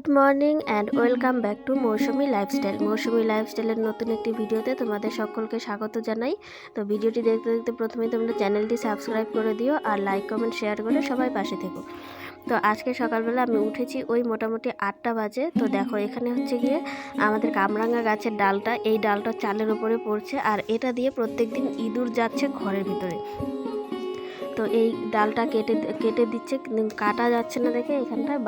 Good morning and welcome back to Mousumi lifestyle. মৌসুমি লাইফস্টাইলের নতুন একটি ভিডিওতে তোমাদের সকলকে স্বাগত জানাই। তো ভিডিওটি দেখতে দেখতে প্রথমেই তোমরা চ্যানেলটি সাবস্ক্রাইব করে দিও আর লাইক কমেন্ট শেয়ার করে সবাই পাশে থেকো। তো আজকে সকালবেলা আমি উঠেছি ওই মোটামুটি আটটা বাজে। তো দেখো এখানে হচ্ছে গিয়ে আমাদের কামরাঙ্গা গাছের ডালটা এই ডালটা চালের উপরে পড়ছে আর এটা দিয়ে প্রত্যেকদিন ইঁদুর যাচ্ছে ঘরের ভিতরে। তো এই ডালটা কেটে কেটে দিচ্ছে কাটা যাচ্ছে না দেখে এখানটায়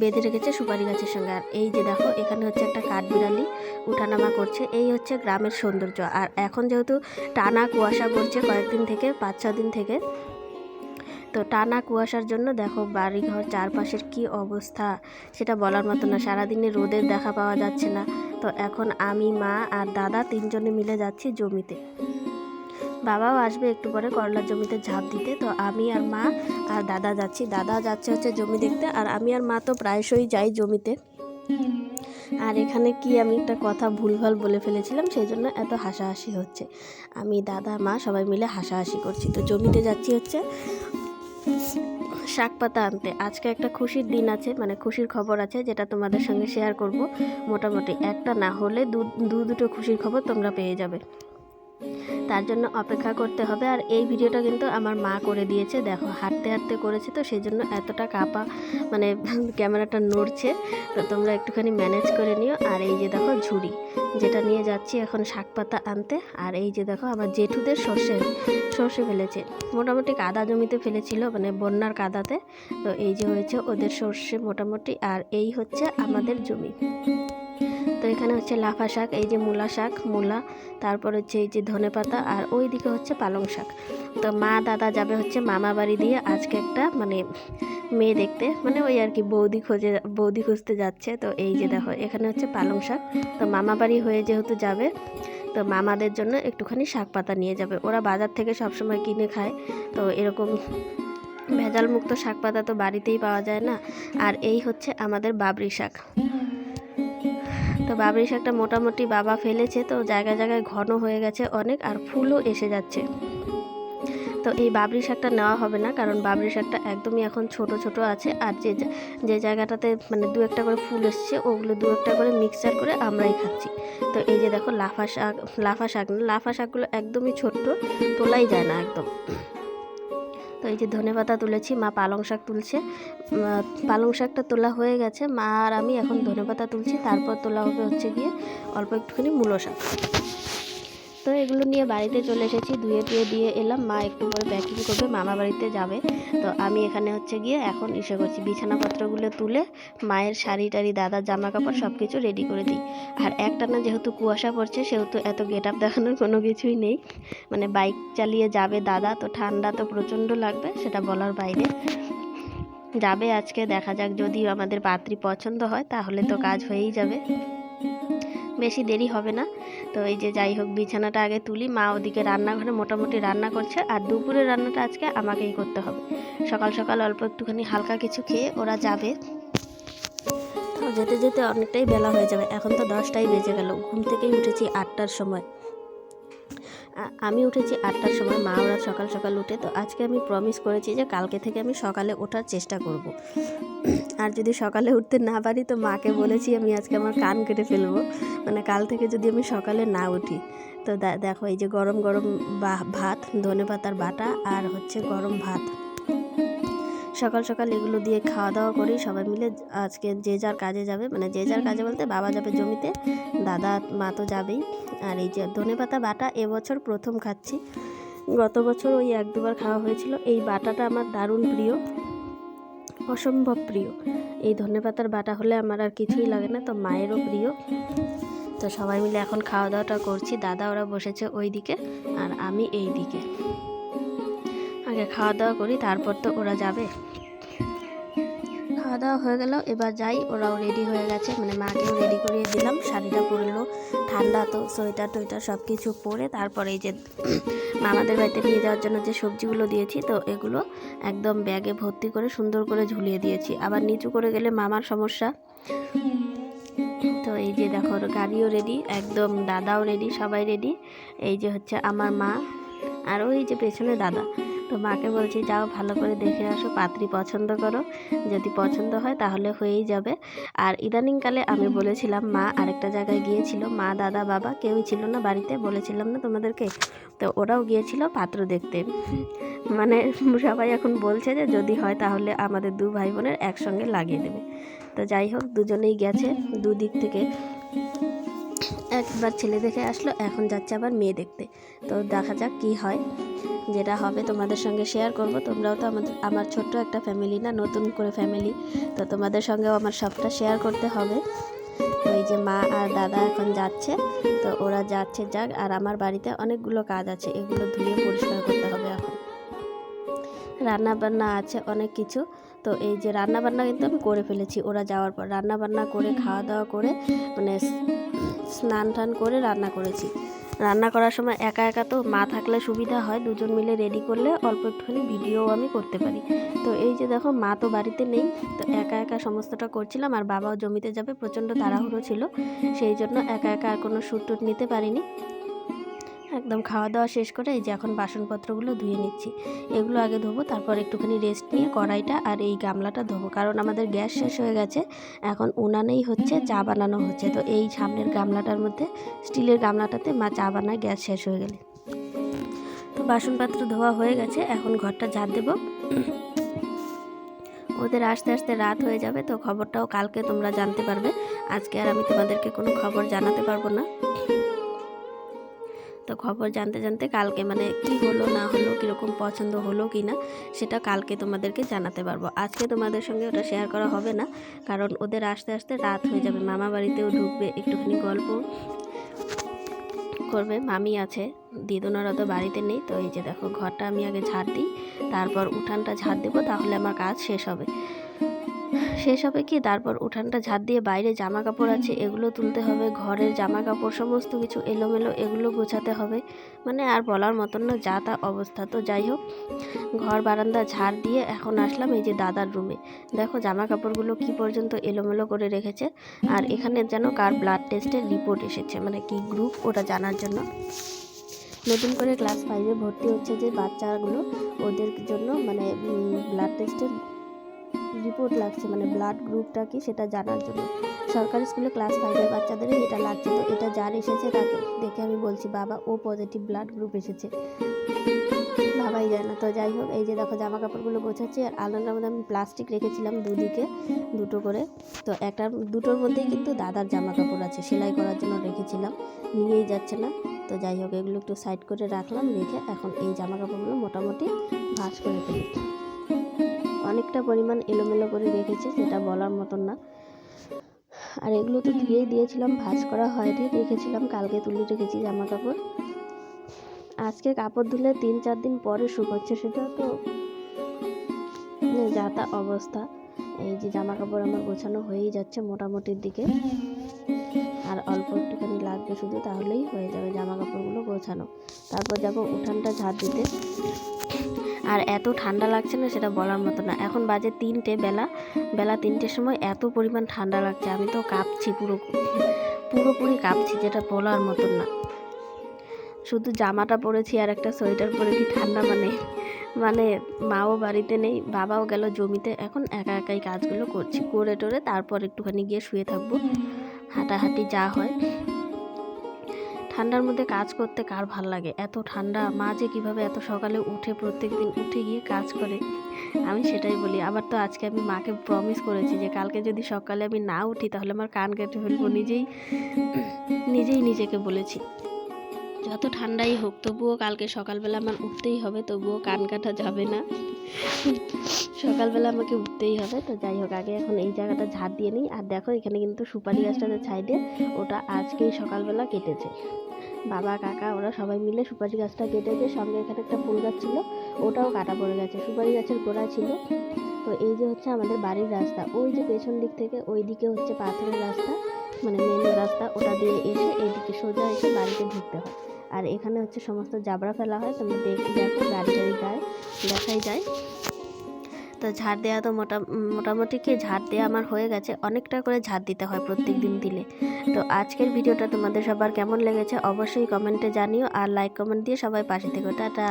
বেঁধে রেখেছে সুপারি গাছের সঙ্গে। আর এই যে দেখো, এখানে হচ্ছে একটা কাঠবিড়ালি উঠানামা করছে। এই হচ্ছে গ্রামের সৌন্দর্য। আর এখন যেহেতু টানা কুয়াশা পড়ছে কয়েকদিন থেকে, পাঁচ ছ দিন থেকে, তো টানা কুয়াশার জন্য দেখো বাড়িঘর চারপাশের কি অবস্থা, সেটা বলার মতো না। সারাদিনে রোদের দেখা পাওয়া যাচ্ছে না। তো এখন আমি, মা আর দাদা তিনজনে মিলে যাচ্ছি জমিতে। বাবাও আসবে একটু পরে করলার জমিতে ঝাঁপ দিতে। তো আমি আর মা আর দাদা যাচ্ছি। দাদা যাচ্ছে হচ্ছে জমি দেখতে আর আমি আর মা তো প্রায়শই যাই জমিতে। আর এখানে কি আমি একটা কথা ভুলভাল বলে ফেলেছিলাম, সেই জন্য এত হাসাহাসি হচ্ছে। আমি, দাদা, মা সবাই মিলে হাসাহাসি করছি। তো জমিতে যাচ্ছি হচ্ছে শাক পাতা আনতে। আজকে একটা খুশির দিন আছে মানে খুশির খবর আছে, যেটা তোমাদের সঙ্গে শেয়ার করব। মোটামুটি একটা না হলে দু দুটো খুশির খবর তোমরা পেয়ে যাবে। তার জন্য অপেক্ষা করতে হবে। আর এই ভিডিওটা কিন্তু আমার মা করে দিয়েছে। দেখো, হাঁটতে হাঁটতে করেছে তো সেই জন্য এতটা কাপা মানে ক্যামেরাটা নড়ছে। তো তোমরা একটুখানি ম্যানেজ করে নিও। আর এই যে দেখো, ঝুড়ি, যেটা নিয়ে যাচ্ছি এখন শাক পাতা আনতে। আর এই যে দেখো, আমার জেঠুদের সর্ষে সর্ষে ফেলেছে। মোটামুটি কাদা জমিতে ফেলেছিল মানে বন্যার কাদাতে। তো এই যে হয়েছে ওদের সর্ষে মোটামুটি। আর এই হচ্ছে আমাদের জমি। তো এখানে হচ্ছে লাফা শাক, এই যে মূলা শাক, মূলা, তারপর হচ্ছে এই যে ধনে পাতা, আর ওই দিকে হচ্ছে পালং শাক। তো মা দাদা যাবে হচ্ছে মামা বাড়ি দিয়ে আজকে একটা মানে মেয়ে দেখতে মানে ওই আর কি বৌদি খোঁজে, বৌদি খুঁজতে যাচ্ছে। তো এই যে দেখো, এখানে হচ্ছে পালং শাক। তো মামা বাড়ি হয়ে যেহেতু যাবে, তো মামাদের জন্য একটুখানি শাক পাতা নিয়ে যাবে। ওরা বাজার থেকে সবসময় কিনে খায়। তো এরকম ভেজাল মুক্ত শাক পাতা তো বাড়িতেই পাওয়া যায় না। আর এই হচ্ছে আমাদের বাবরি শাক। তো বাবরি শাকটা মোটামুটি বাবা ফেলেছে, তো জায়গায় জায়গায় ঘন হয়ে গেছে অনেক আর ফুলও এসে যাচ্ছে। তো এই বাবরি শাকটা নেওয়া হবে না, কারণ বাবরি শাকটা একদমই এখন ছোট ছোট আছে আর যে যে জায়গাটাতে মানে দু একটা করে ফুল এসছে, ওগুলো দু একটা করে মিক্সচার করে আমরাই খাচ্ছি। তো এই যে দেখো লাফা শাক লাফা শাক, লাফা শাকগুলো একদমই ছোট্ট, তোলাই যায় না একদম। তো এই যে ধনে পাতা তুলেছি, মা পালং শাক তুলছে। পালং শাকটা তোলা হয়ে গেছে। মা আর আমি এখন ধনে পাতা তুলছি, তারপর তোলা হবে হচ্ছে গিয়ে অল্প একটুখানি মূলো শাক। তো এগুলো নিয়ে বাড়িতে চলে এসেছি। ধুয়ে টুয়ে দিয়ে এলাম। মা একটু পরে প্যাকিং করবে। মামা বাড়িতে যাবে। তো আমি এখানে হচ্ছে গিয়ে এখন ইসে করছি। বিছানাপত্রগুলো তুলে মায়ের শাড়ি টাড়ি, দাদার জামা কাপড় সব কিছু রেডি করে দিই। আর একটানা যেহেতু কুয়াশা পড়ছে, সেহেতু এত গেট আপ দেখানোর কোনো কিছুই নেই। মানে বাইক চালিয়ে যাবে দাদা, তো ঠান্ডা তো প্রচণ্ড লাগবে, সেটা বলার বাইরে। যাবে আজকে, দেখা যাক যদি আমাদের পাত্রী পছন্দ হয়, তাহলে তো কাজ হয়েই যাবে। বেশি দেরি হবে না। তো এই যে যাই হোক, বিছানাটা আগে তুলি। মা ওদিকে রান্নাঘরে মোটামুটি রান্না করছে। আর দুপুরের রান্নাটা আজকে আমাকেই করতে হবে। সকাল সকাল অল্প একটুখানি হালকা কিছু খেয়ে ওরা যাবে। যেতে যেতে অনেকটাই বেলা হয়ে যাবে। এখন তো দশটাই বেজে গেল। ঘুম থেকেই উঠেছি আটটার সময়। আমি উঠেছি আটটার সময়, মা ওরা সকাল সকাল উঠে, তো আজকে আমি প্রমিস করেছি যে কালকে থেকে আমি সকালে ওঠার চেষ্টা করব। আর যদি সকালে উঠতে না পারি, তো মাকে বলেছি আমি আজকে আমার কান কেটে ফেলব। মানে কাল থেকে যদি আমি সকালে না উঠি, তো দেখো এই যে গরম গরম ভাত ধনে পাতার বাটা আর হচ্ছে গরম ভাত। সকাল সকাল এগুলো দিয়ে খাওয়া দাওয়া করি, সবাই মিলে আজকে যে যার কাজে যাবে মানে যে যার কাজে বলতে বাবা যাবে জমিতে, দাদা, মা তো যাবেই। আর এই যে ধনে পাতা বাটা এবছর প্রথম খাচ্ছি। গত বছর ওই এক দুবার খাওয়া হয়েছিল। এই বাটাটা আমার দারুণ প্রিয়, অসম্ভব প্রিয়। এই ধনে পাতার বাটা হলে আমার আর কিছুই লাগে না, তো মায়েরও প্রিয়। তো সবাই মিলে এখন খাওয়া দাওয়াটা করছি। দাদা ওরা বসেছে ওই দিকে আর আমি এই দিকে আগে খাওয়া দাওয়া করি, তারপর তো ওরা যাবে। খাওয়া দাওয়া হয়ে গেল। এবার যাই, ওরাও রেডি হয়ে গেছে। মানে মাকেও রেডি করিয়ে দিলাম। শাড়িটা পরলো, ঠান্ডা তো, সোয়েটার টোয়েটার সব কিছু পরে তারপরে এই যে মামাদের বাড়িতে নিয়ে যাওয়ার জন্য যে সবজিগুলো দিয়েছি, তো এগুলো একদম ব্যাগে ভর্তি করে সুন্দর করে ঝুলিয়ে দিয়েছি। আবার নিচু করে গেলে মামার সমস্যা। তো এই যে দেখো গাড়িও রেডি একদম দাদাও রেডি সবাই রেডি এই যে হচ্ছে আমার মা আর ওই যে পেছনে দাদা। তো মাকে বলছি যাও ভালো করে দেখে আসো, পাত্রী পছন্দ করো। যদি পছন্দ হয় তাহলে হয়েই যাবে। আর ইদানিংকালে আমি বলেছিলাম, মা আরেকটা জায়গায় গিয়েছিল, মা, দাদা, বাবা কেউই ছিল না বাড়িতে, বলেছিলাম না তোমাদেরকে? তো ওরাও গিয়েছিল পাত্র দেখতে। মানে সবাই এখন বলছে যে যদি হয় তাহলে আমাদের দু ভাই বোনের একসঙ্গে লাগিয়ে দেবে। তো যাই হোক, দুজনেই গেছে, দুদিক থেকে। একবার ছেলে দেখে আসলো, এখন যাচ্ছে আবার মেয়ে দেখতে। তো দেখা যাক কি হয়, যেটা হবে তোমাদের সঙ্গে শেয়ার করব। তোমরাও তো আমাদের, আমার ছোট্ট একটা ফ্যামিলি না, নতুন করে ফ্যামিলি তো তোমাদের সঙ্গেও আমার সবটা শেয়ার করতে হবে। তো এই যে মা আর দাদা এখন যাচ্ছে, তো ওরা যাচ্ছে, যাক, আর আমার বাড়িতে অনেকগুলো কাজ আছে, এগুলো ধুয়ে পরিষ্কার করতে হবে এখন। রান্না বান্না আছে অনেক কিছু, তো এই যে রান্না বান্না কিন্তু আমি করে ফেলেছি, ওরা যাওয়ার পর। রান্না বান্না করে, খাওয়া দাওয়া করে মানে স্নান টান করে রান্না করেছি। রান্না করার সময় একা একা তো মা থাকলে সুবিধা হয়, দুজন মিলে রেডি করলে অল্প একটুখানি ভিডিও আমি করতে পারি। তো এই যে দেখো, মা তো বাড়িতে নেই, তো একা একা সমস্তটা করছিলাম আর বাবাও জমিতে যাবে, প্রচণ্ড তাড়াহুড়ো ছিল। সেই জন্য একা একা আর কোনো শ্যুট টুট নিতে পারিনি। একদম খাওয়া দাওয়া শেষ করে এই যে এখন বাসনপত্রগুলো ধুয়ে নিচ্ছি। এগুলো আগে ধোবো, তারপর একটুখানি রেস্ট নিয়ে কড়াইটা আর এই গামলাটা ধোবো। কারণ আমাদের গ্যাস শেষ হয়ে গেছে, এখন উনানেই হচ্ছে চা বানানো হচ্ছে। তো এই সামনের গামলাটার মধ্যে, স্টিলের গামলাটাতে মা চা বানায়, গ্যাস শেষ হয়ে গেলে। তো বাসনপত্র ধোয়া হয়ে গেছে, এখন ঘরটা ঝাড় দেবো। ওদের আস্তে আস্তে রাত হয়ে যাবে, তো খবরটাও কালকে তোমরা জানতে পারবে। আজকে আর আমি তোমাদেরকে কোনো খবর জানাতে পারব না। তো খবর জানতে জানতে কালকে মানে কি হলো, না হলো, কীরকম পছন্দ হলো কি না সেটা কালকে তোমাদেরকে জানাতে পারব। আজকে তোমাদের সঙ্গে ওটা শেয়ার করা হবে না, কারণ ওদের আস্তে আস্তে রাত হয়ে যাবে। মামা বাড়িতেও ঢুকবে, একটুখানি গল্প করবে। মামি আছে, দিদুনারা তো বাড়িতে নেই, তো এই যে দেখো, ঘরটা আমি আগে ঝাড় দিই, তারপর উঠানটা ঝাড় দেবো, তাহলে আমার কাজ শেষ হবে। শেষ হবে কি? তারপর উঠানটা ঝাড় দিয়ে বাইরে জামা কাপড় আছে, এগুলো তুলতে হবে, ঘরের জামা কাপড় সমস্ত কিছু এলোমেলো এগুলো গোছাতে হবে। মানে আর বলার মতন না, যা তা অবস্থা। তো যাই হোক, ঘর বারান্দা ঝাড় দিয়ে এখন আসলাম এই যে দাদার রুমে। দেখো জামা কাপড়গুলো কি পর্যন্ত এলোমেলো করে রেখেছে, আর এখানে যেন কার ব্লাড টেস্টের রিপোর্ট এসেছে মানে কি গ্রুপ ওটা জানার জন্য। নতুন করে ক্লাস ফাইভে ভর্তি হচ্ছে যে বাচ্চাগুলো, ওদের জন্য মানে ব্লাড টেস্টের রিপোর্ট লাগছে মানে ব্লাড গ্রুপটা কি সেটা জানার জন্য। সরকারি স্কুলে ক্লাস ফাইভের বাচ্চাদের এটা লাগছে, তো এটা যার এসেছে তাকে দেখে আমি বলছি, বাবা, ও পজিটিভ ব্লাড গ্রুপ এসেছে। ভাবাই যায় না। তো যাই হোক, এই যে দেখো জামা কাপড়গুলো গোছাচ্ছি, আর আলনার মধ্যে আমি প্লাস্টিক রেখেছিলাম দুদিকে, দুটো করে। তো একটা, দুটোর মধ্যেই কিন্তু দাদার জামা কাপড় আছে, সেলাই করার জন্য রেখেছিলাম, নিয়েই যাচ্ছে না। তো যাই হোক, এগুলো একটু সাইড করে রাখলাম, রেখে এখন এই জামা কাপড়গুলো মোটামুটি ভাঁজ করে ফেলি। অনেকটা পরিমাণ এলোমেলো করে রেখেছি, সেটা বলার মতন না। আর এগুলো তো ধুয়েই দিয়েছিলাম, ভাজ করা হয়নি, রেখেছিলাম, কালকে তুলে রেখেছি জামা কাপড় আজকে কাপড় ধুলে তিন চার দিন পরে শুকোচ্ছে সেটা তো, যা তা অবস্থা। এই যে জামা কাপড় আমার গোছানো হয়েই যাচ্ছে মোটামুটির দিকে। আর অল্প একটুখানি লাগবে শুধু, তাহলেই হয়ে যাবে জামা কাপড়গুলো গোছানো তারপর যাব উঠানটা ঝাড় দিতে। আর এত ঠান্ডা লাগছে না সেটা বলার মতো না। এখন বাজে তিনটে বেলা। বেলা তিনটের সময় এত পরিমাণ ঠান্ডা লাগছে, আমি তো কাঁপছি পুরো পুরোপুরি কাঁপছি, যেটা বলার মতন না। শুধু জামাটা পরেছি আর একটা সোয়েটার পরে কি ঠান্ডা মানে। মানে মাও বাড়িতে নেই, বাবাও গেল জমিতে। এখন একা একাই কাজগুলো করছি। করে টোরে তারপর একটুখানি গিয়ে শুয়ে থাকব। হাঁটাহাঁটি যা হয়। ঠান্ডার মধ্যে কাজ করতে কার ভালো লাগে? এত ঠান্ডা, মা যে কীভাবে এত সকালে উঠে প্রত্যেক দিন উঠে গিয়ে কাজ করে? আমি সেটাই বলি। আবার তো আজকে আমি মাকে প্রমিস করেছি যে কালকে যদি সকালে আমি না উঠি, তাহলে আমার কান কেটে ফেলব। নিজেই নিজেই নিজেকে বলেছি। যত ঠান্ডাই হোক, তবুও কালকে সকালবেলা আমার উঠতেই হবে, তবুও কান কাটা যাবে না। সকালবেলা আমাকে উঠতেই হবে, তো যাই হোক, আগে এখন এই জায়গাটা ঝাড় দিয়ে নিই। আর দেখো, এখানে কিন্তু সুপারি গাছটা গাছটাতে ছাইডে ওটা আজকেই সকালবেলা কেটেছে। বাবা, কাকা, ওরা সবাই মিলে সুপারি গাছটা কেটেছে। সঙ্গে এখানে একটা ফুল গাছ ছিল, ওটাও কাটা পড়ে গেছে। সুপারি গাছের গোড়া ছিল। তো এই যে হচ্ছে আমাদের বাড়ির রাস্তা, ওই যে পেছন দিক থেকে ওই দিকে হচ্ছে পাথরের রাস্তা মানে মেন রাস্তা, ওটা দিয়ে এসে এইদিকে সোজা এসে বাড়িতে ঢুকতে হয়। আর এখানে হচ্ছে সমস্ত জাবরা ফেলা হয়, তোমরা দেখি দেখো গাড়ি যায় দেখাই যায়। তো ঝাড় দেওয়া তো মোটা, মোটামুটি কি ঝাড় দেওয়া আমার হয়ে গেছে, অনেকটা করে ঝাড় দিতে হয় প্রত্যেক দিন দিলে। তো আজকের ভিডিওটা তোমাদের সবার কেমন লেগেছে অবশ্যই কমেন্টে জানিও, আর লাইক কমেন্ট দিয়ে সবাই পাশে থেকো, টাটা।